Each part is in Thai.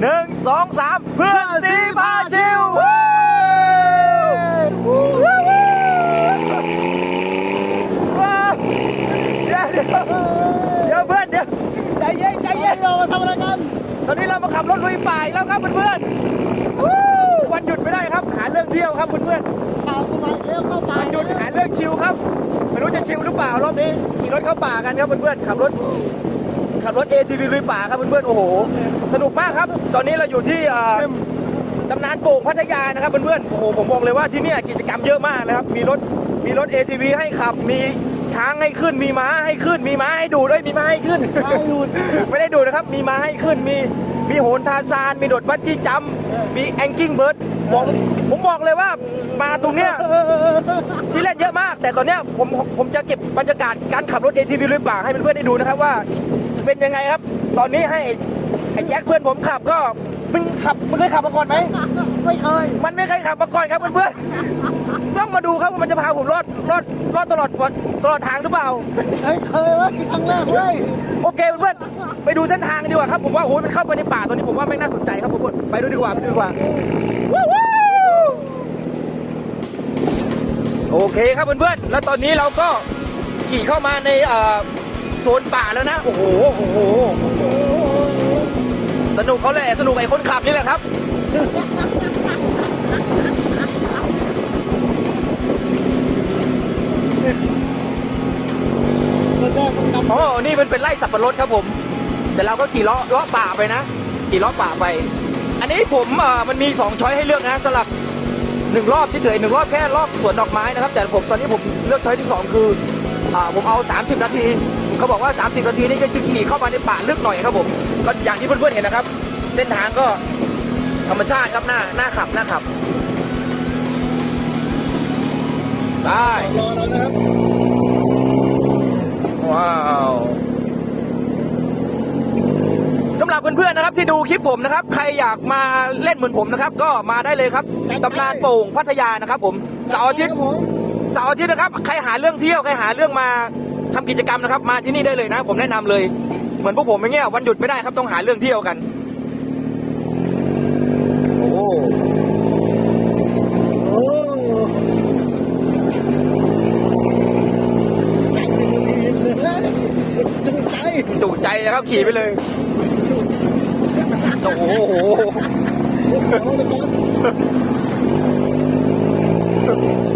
หนึ่งสองสามเพื่อนสีพาชิวเว้ยว้าวเดี๋ยวเดี๋ยวเดี๋ยวเพื่อนเดี๋ยวใจเย็นใจเย็นเรามาทำอะไรกัน ตอนนี้เรามาขับรถลุยป่าอีกแล้วครับเพื่อนๆวู้วันหยุดไม่ได้ครับ หาเรื่องเที่ยวครับเพื่อนข่าวเข้ามาเลี้ยวเข้าๆป่าวันหยุดหาเรื่องชิลครับไม่รู้จะชิลหรือเปล่ารอบนี้ขี่รถเข้าป่ากันครับเพื่อนๆขับรถ ขับรถ ATV ลุยป่าครับเพื่อนๆโอ้โห สนุกมากครับ ตอนนี้เราอยู่ที่ตำนานโป่งพัทยานะครับเพื่อนๆโอ้โหผมบอกเลยว่าที่นี่กิจกรรมเยอะมากนะครับ มีรถมีรถ ATV ให้ขับมีช้างให้ขึ้นมีม้าให้ขึ้น มีม้าให้ดูด้วยมีม้าให้ขึ้นไม่หยุดไม่ได้ดูนะครับ มีม้าให้ขึ้นมีมีโหนทาซาน มีโดดบัตจี้จัมป์มีแองกิ้งเบิร์ดบอกผมบอกเลยว่ามาตรงเนี้ยที่เล่นเยอะมาก แต่ตอนเนี้ยผมผมจะเก็บบรรยากาศการขับรถ ATV ลุยป่าให้เพื่อนๆได้ดูนะครับว่า เป็นยังไงครับ ตอนนี้ให้ไอ้แจ็คเพื่อนผมขับก็มึงขับมึงเคยขับมาก่อนไหมไม่เคย มันไม่เคยขับมาก่อนครับเพื่อนๆต้องมาดูครับว่ามันจะพาผมรอดรอดรอดตลอดตลอดทางหรือเปล่าไม่เคยเว้ยครั้งแรกเว้ยโอเคเพื่อนๆไปดูเส้นทางกันดีกว่าครับผมว่าโอ้ยมันเข้าไปในป่าตอนนี้ผมว่าไม่น่าสนใจครับผมไปดูดีกว่าไปดูดีกว่าวู้วู้โอเคครับเพื่อนๆแล้วตอนนี้เราก็ขี่เข้ามาในเอ่อ โซนป่าแล้วนะ โอ้โหโอ้โหสนุกเขาแหละสนุกไอ้คนขับนี่แหละครับคนแรกต้องนำอ๋อ นี่มันเป็นไร่สับปะรดครับผม แต่เราก็ขี่ล้อล้อป่าไปนะ ขี่ล้อป่าไป อันนี้ผมมันมีสองช้อยให้เลือกนะสำหรับหนึ่งรอบเฉยๆหนึ่งรอบแค่รอบสวนดอกไม้นะครับ แต่ผมตอนนี้ผมเลือกช้อยที่สองคืออผมเอา 30 นาที เขาบอกว่า 30 นาทีนี่จะขี่เข้ามาในป่าลึกหน่อยครับผมก็อย่างที่เพื่อนๆเห็นนะครับ เส้นทางก็ธรรมชาติครับหน้าหน้าขับหน้าขับได้รอเรานะครับว้าวสำหรับเพื่อนๆนะครับ ที่ดูคลิปผมนะครับ ใครอยากมาเล่นเหมือนผมนะครับ ก็มาได้เลยครับตำนานโป่งพัทยานะครับ ผมเสาร์อาทิตย์ครับผมเสาร์อาทิตย์นะครับ ใครหาเรื่องเที่ยว ใครหาเรื่องมา ทำกิจกรรมนะครับ มาที่นี่ได้เลยนะ ผมแนะนำเลย เหมือนพวกผมอย่างเงี้ยวันหยุดไม่ได้ครับต้องหาเรื่องเที่ยวกัน โอ้โอ้ใจสิบนาทีเลยจุใจจุใจนะครับขี่ไปเลยโอ้โหเอาเ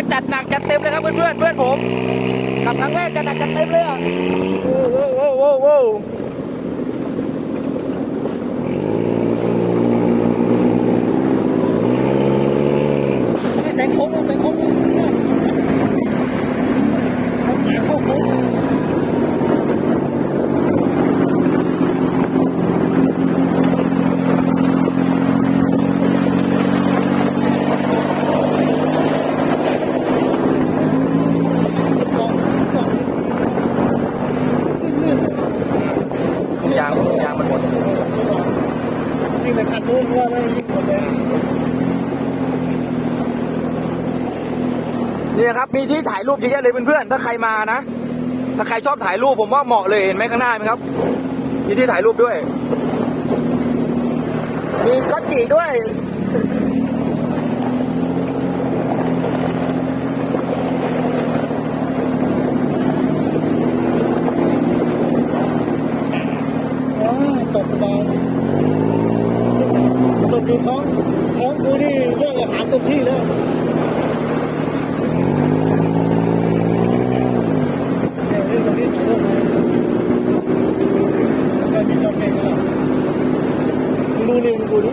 ก็จัดหนักจัดเต็มเลยครับเพื่อนเพื่อนผมขับครั้งแรกจัดหนักจัดเต็มเลยอะโอ้โหโอ้โหนี่แสงโค้งแสงโค้ง มีที่ถ่ายรูปเยอะแยะเลยเพื่อนๆถ้าใครมานะ ถ้าใครชอบถ่ายรูปผมว่าเหมาะเลยเห็นไหมข้างหน้าไหมครับ มีที่ถ่ายรูปด้วย มีก็จีด้วย อ๋อตกสบายตกดูท้องท้องกูนี่เรื่องอาหารเต็มที่แล้วเนี่ยเรื่องตรงนี้ถ่ายรูปเลย แล้วมีจอมเพลงแล้วมึงดูนี่มึงดูนี่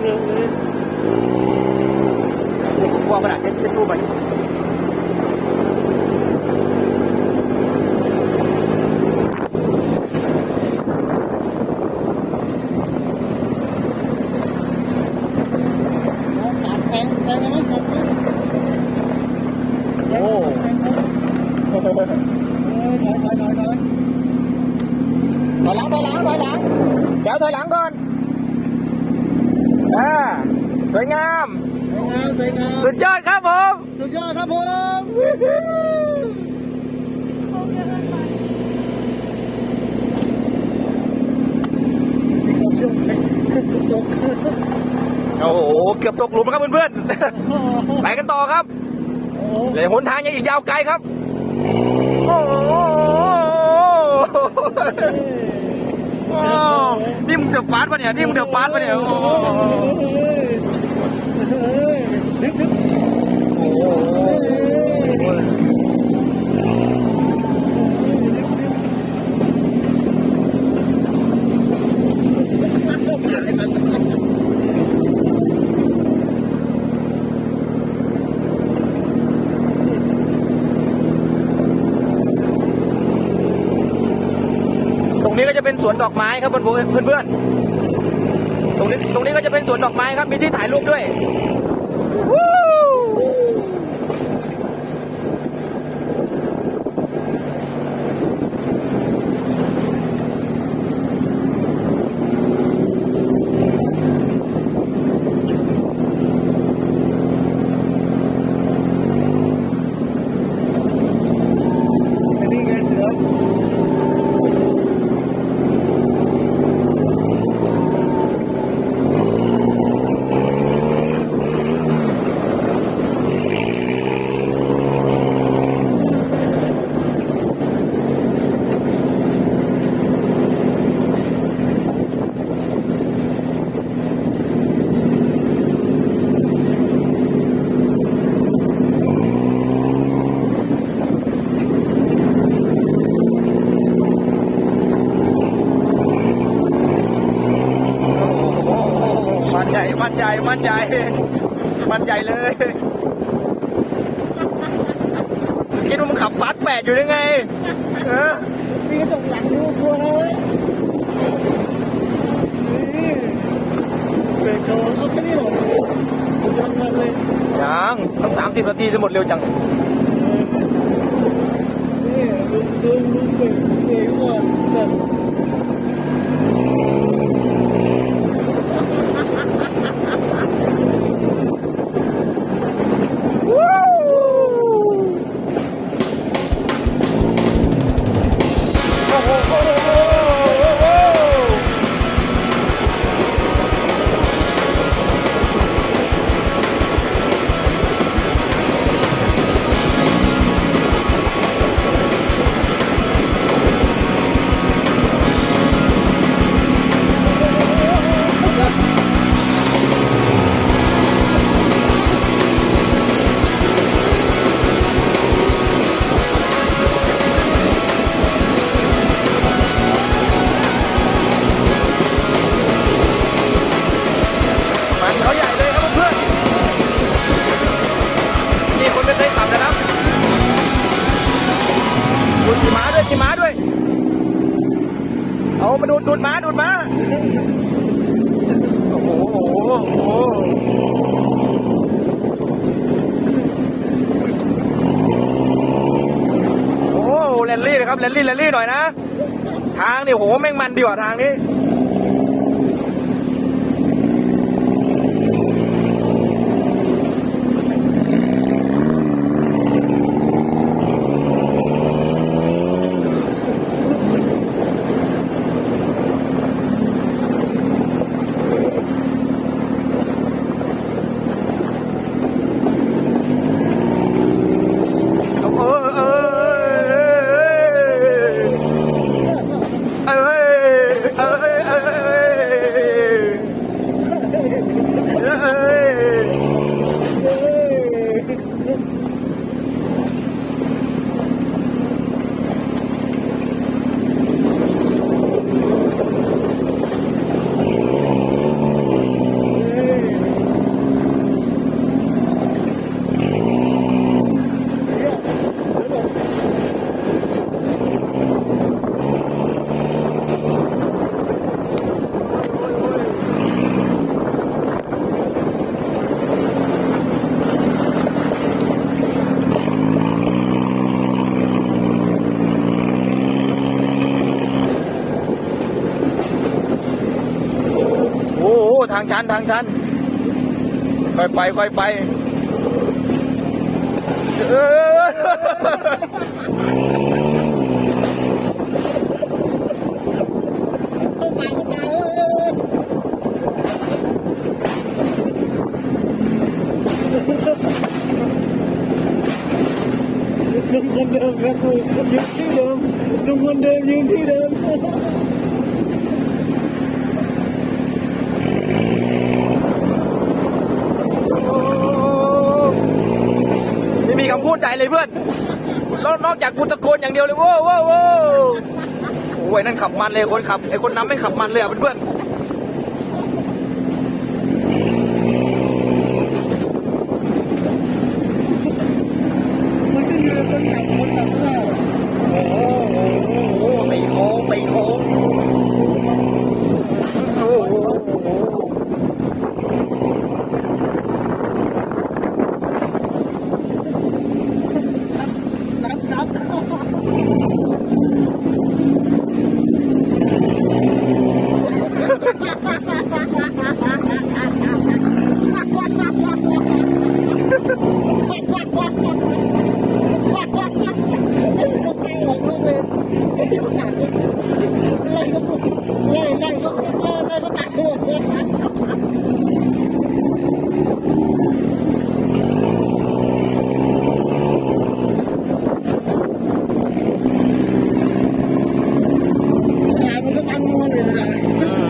เนี่ยเลยวางกระดาษเช็ดชู่ไปแทงแทงนะแทงนะ โอ้ ถอยถอยถอยถอย ถอยหลังถอยหลัง ถอยหลังถอยหลัง เดี๋ยวถอยหลังก่อนอ่าสวยงามสวยงาม สวยงาม สุดยอดครับผม สุดยอดครับผมโอ้โห เกือบตกหลุมแล้วครับเพื่อนๆ ไปกันต่อครับโอ้โหเลยหนทางยังอีกยาวไกลครับ โอ้โห โอ้นี่มึงเดือดฟาดปะเนี่ยนี่มึงเดือดฟาดปะเนี่ยโอ้โหโอ้โหตรงนี้ก็จะ เป็นสวนดอกไม้ครับเพื่อนๆเพื่อนตรงนี้ตรงนี้ก็จะเป็นสวนดอกไม้ครับมีที่ถ่ายรูปด้วย ใหญ่ มันใหญ่ มันใหญ่ มันใหญ่เลย คิดว่ามึงขับฟาสต์แปดอยู่ยังไง เออมีกระจกหลังดูกลัวเลยนี่เบรกโชว์เอาแค่นี้เหรอยังมันเลย ยังต้องสามสิบนาทีจะหมดเร็วจังนี่ดูดูดูเบรกเบรกก่อนแบบ ครับแรลลี่แรลลี่หน่อยนะ ทางเนี่ยโหแม่งมันดีกว่าทางนี้างชันทางชันค่อยไปค่อยไปเออ ลุงคนเดิมครับลุงยืนที่เดิมลุงคนเดิมยืนที่เดิม ไม่มีคำพูดใด เลยเพื่อนแล้วนอกจากกูตะโกนอย่างเดียวเลยโว้วโว้วโว้โอ้ยนั่นขับมันเลยคนขับไอ้คนนำไม่ขับมันเลยอะเพื่อนก็ยืนคนขับคนขับข้าว ๆโอ้โหตีโค้งตีโค้งโอ้โห รับรับ มันก็มันมันเลยนะ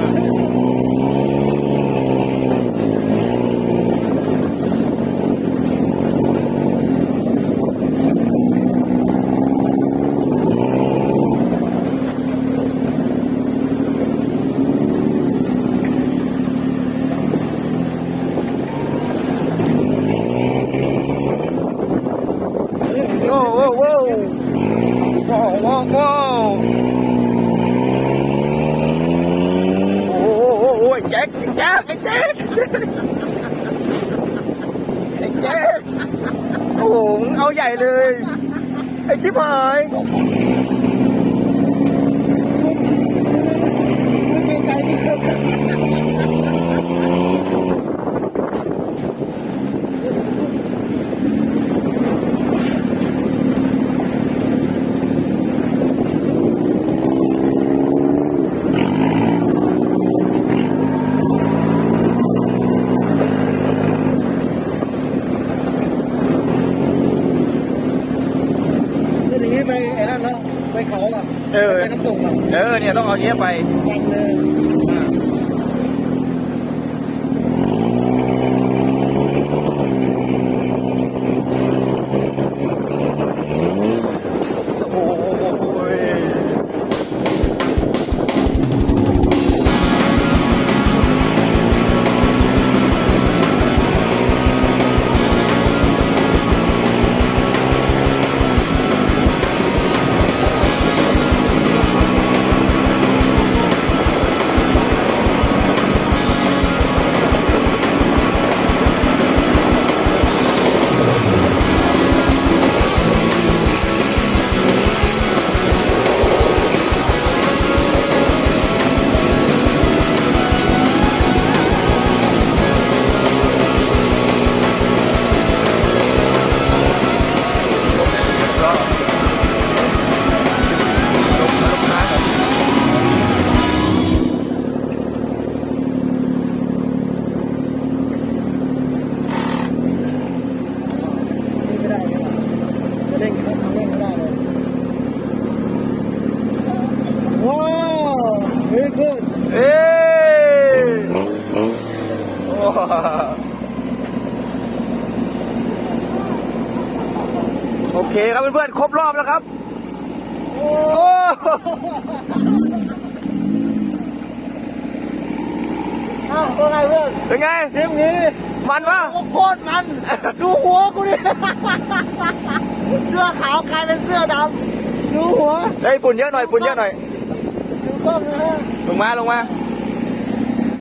โอ้โหโอ้โหโอ้โหโอ้โหโอ้โหโอ้โหแจ็คแจ็คไอ้แจ็ค ไอ้แจ็คโอ้โหเอาใหญ่เลย ไอ้ชิบหาย คืออย่างนี้ไปไอ้นั่นแล้วไปเขาอะ เออ ไปน้ำตกอะ เนี่ยต้องเอาเนี้ยไปวันเลย โอเคครับเพื่อนๆ ครบรอบแล้วครับโอ้โอ้อ้าวว่าไงเพื่อนเป็นไงทริปนี้มันวะโอ้โคตรมัน ดูหัวกูดิ เสื้อขาวกลายเป็นเสื้อดำ ดูหัวเฮ้ยฝุ่นเยอะหน่อยฝุ่นเยอะหน่อย ดูกล้องนะฮะลงมาลงมาโ